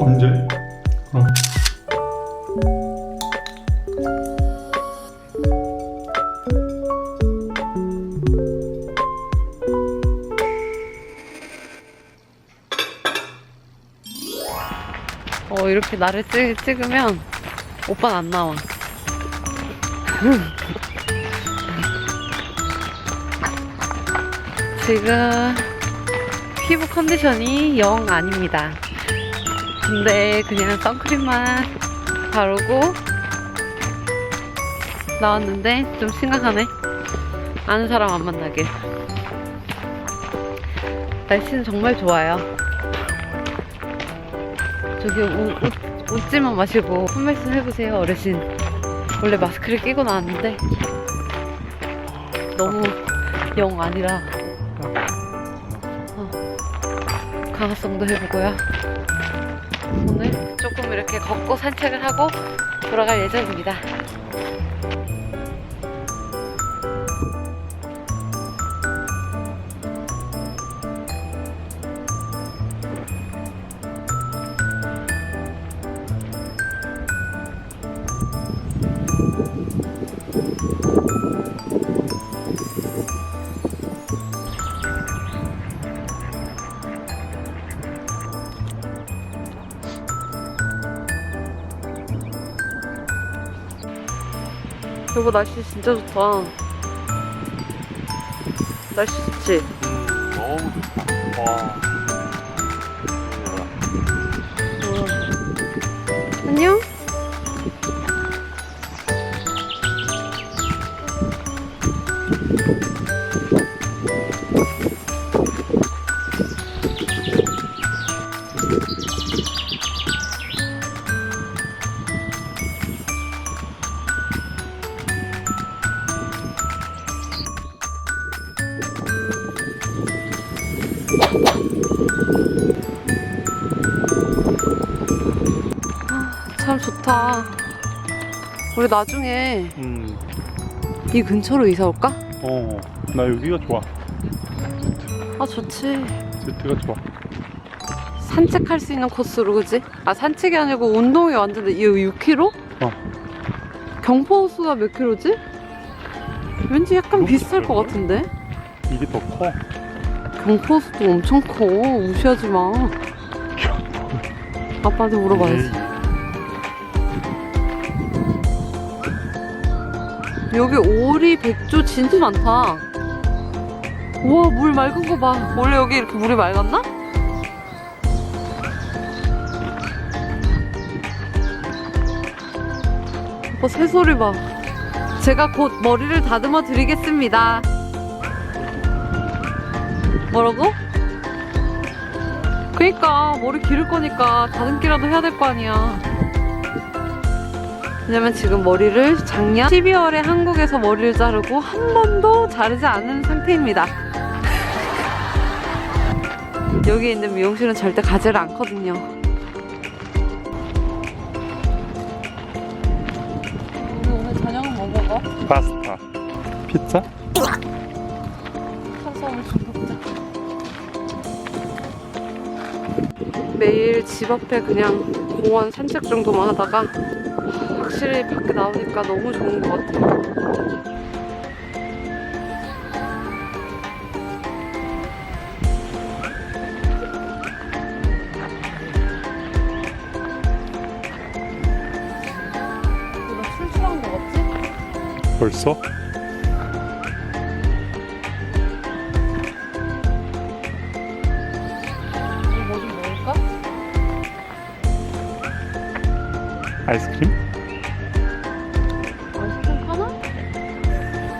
언제? 어. 어, 이렇게 나를 찍, 찍으면 오빠는 안 나와. 지금 피부 컨디션이 영 아닙니다. 근데 그냥 선크림만 바르고 나왔는데 좀 심각하네. 아는 사람 안 만나게. 날씨는 정말 좋아요. 저기 우- 웃, 웃지만 마시고 한 말씀 해보세요 어르신 원래 마스크를 끼고 나왔는데 너무 영 아니라 어, 강화성도 해보고요 오늘 조금 이렇게 걷고 산책을 하고 돌아갈 예정입니다 여보 날씨 진짜 좋다 날씨 좋지? 너무 좋다. 와. 참 좋다. 우리 나중에 음. 이 근처로 이사 올까? 어. 나 여기가 좋아. 아 좋지. 제트가 좋아. 산책할 수 있는 코스로 그지? 아 산책이 아니고 운동이 완전 이 6km? 어. 경포호수가 몇 킬로지? 왠지 약간 너무 비슷할 것? 같은데? 이게 더 커. 경포호수도 엄청 커. 무시하지 마. 아빠한테 물어봐야지. 여기 오리, 백조 진짜 많다. 우와, 물 맑은 거 봐. 원래 여기 이렇게 물이 맑았나? 오빠 새소리 봐. 제가 곧 머리를 다듬어 드리겠습니다. 뭐라고? 그니까 머리 기를 거니까 다듬기라도 해야 될 거 아니야. 왜냐면 지금 머리를 작년 12월에 한국에서 머리를 자르고 한 번도 자르지 않은 상태입니다. 여기 있는 미용실은 절대 가지를 않거든요. 우리 오늘 저녁은 뭐 먹어? 파스타. 피자? 탄수화물 좀 먹자. 매일 집 앞에 그냥 공원 산책 정도만 하다가 확실히 밖에 나오니까 너무 좋은 것 같아요. 벌써? 아이스크림? 아이스크림 하나?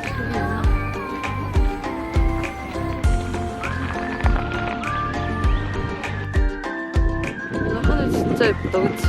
두개 하나? 오늘 하늘 진짜 예쁘다, 그치?